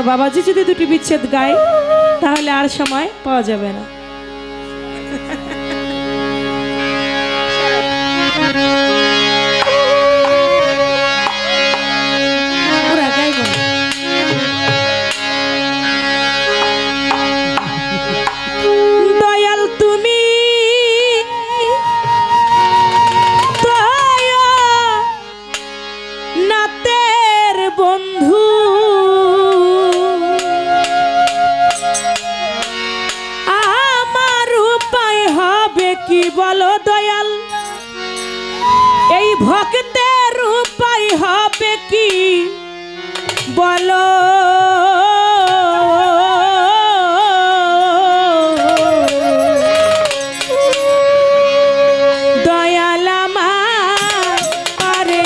আমার বাবাজি যদি দুটি বিচ্ছেদ গায় তাহলে আর সময় পাওয়া যাবে না। কি বলো দয়াল? এই ভক্তের উপায় হবে কি? বলো। দয়াল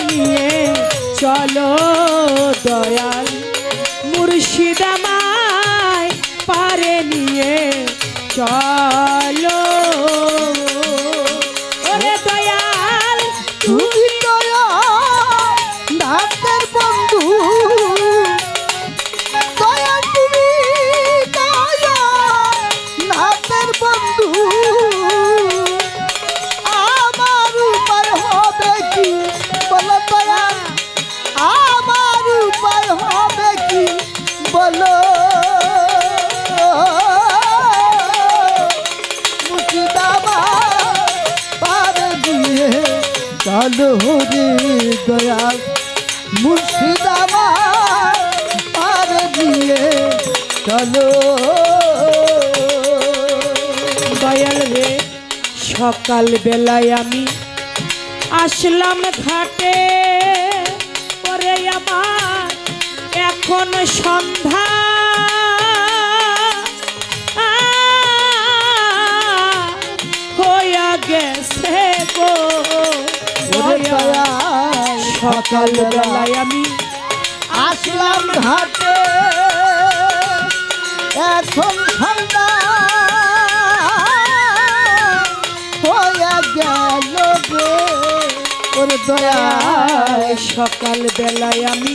নিয়ে চলো দয়াল। পারে নিয়ে বলো। চলো রে দয়াল। মুর্শিদাবাদ পার দিয়ে চলো। দয়াল রে সকাল বেলায় আমি আসলাম ঘাটে। পরে আমার, এখন সন্ধ্যা হইয়া গেছে গো ওরে দয়াল। দয়াল সকাল বেলায় আমি আসলাম ঘাটে এখন ঠান্ডা হয়ে গেল গে ওরে দয়াল সকাল আমি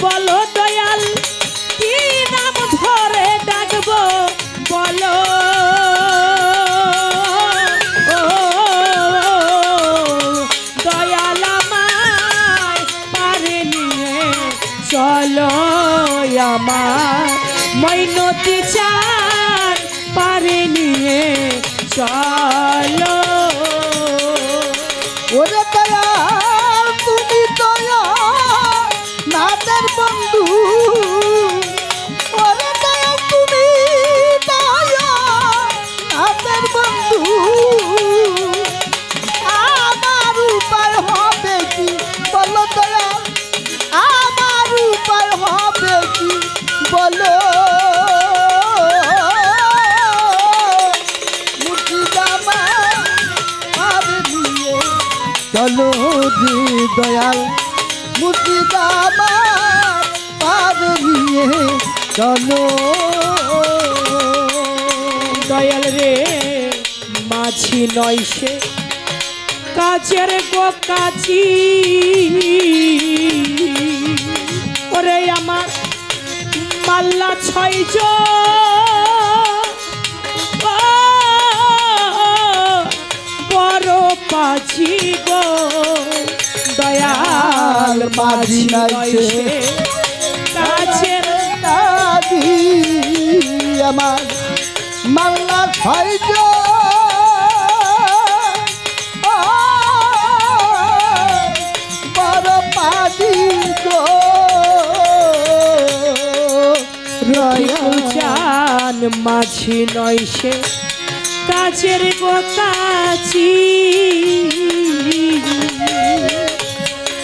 বলো দয়াল, কি নাম ধরে ডাকবো বলো? দয়াল আমায় পারে নিয়ে চলো আমার। মৈনতি চান পারে নিয়ে চলো চলো রে দয়াল, মুর্শিদাবাদ পার নিয়ে চলো। দয়াল রে, মাঝি নয় সে কাজের গো কাজি ওরে আমার মাল্লা ছয় পাছি গো দয়াল মাঝি সে কাছের কাজী আমার। মাল্লা ছয়জ বড় পাদি গো। রহিম চান মাঝি নয় সে কাছের গোতাছি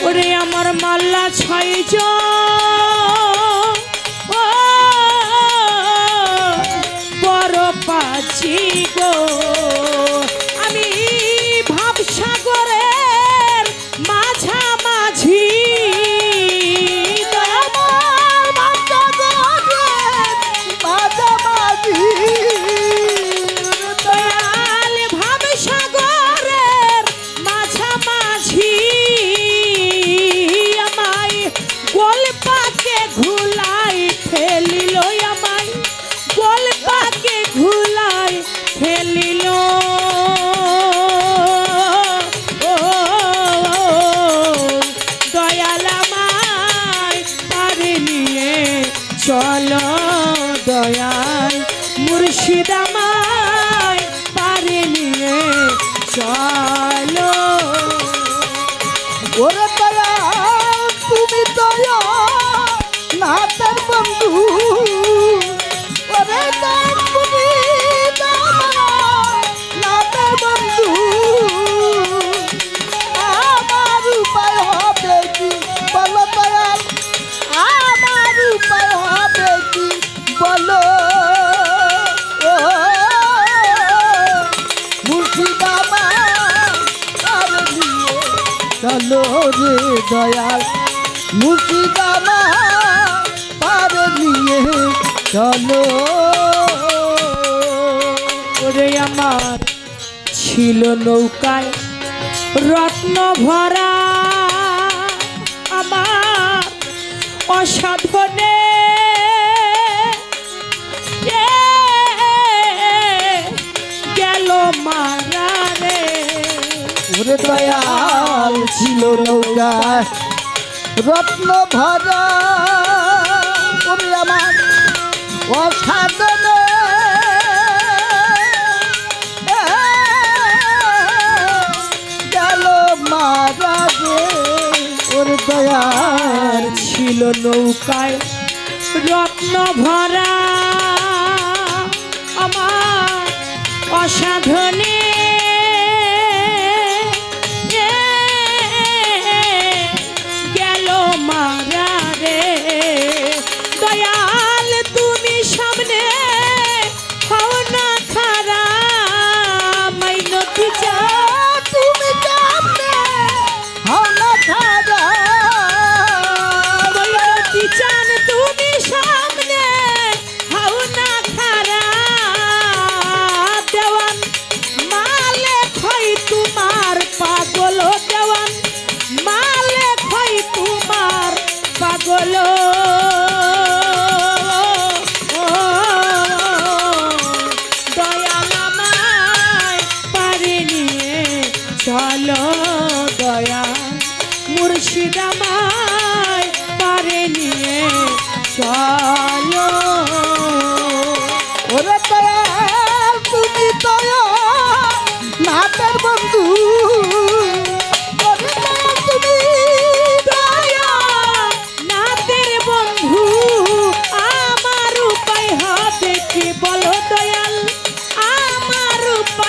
ওরে আমার মাল্লা ছয় বড় পাছি যে দয়াল মুর্শিদামা পারে নিয়ে চলো। ওরে আমার ছিল নৌকায় রত্ন ভরা, আমার অসাধনে গেল মা ওরে দয়াল ছিল নৌকায়। রত্ন ভরা, ওরে আমার অসাধনে। গেল মারা ওর দয়াল ছিল নৌকায়। রত্ন ভরা, আমার অসাধনে।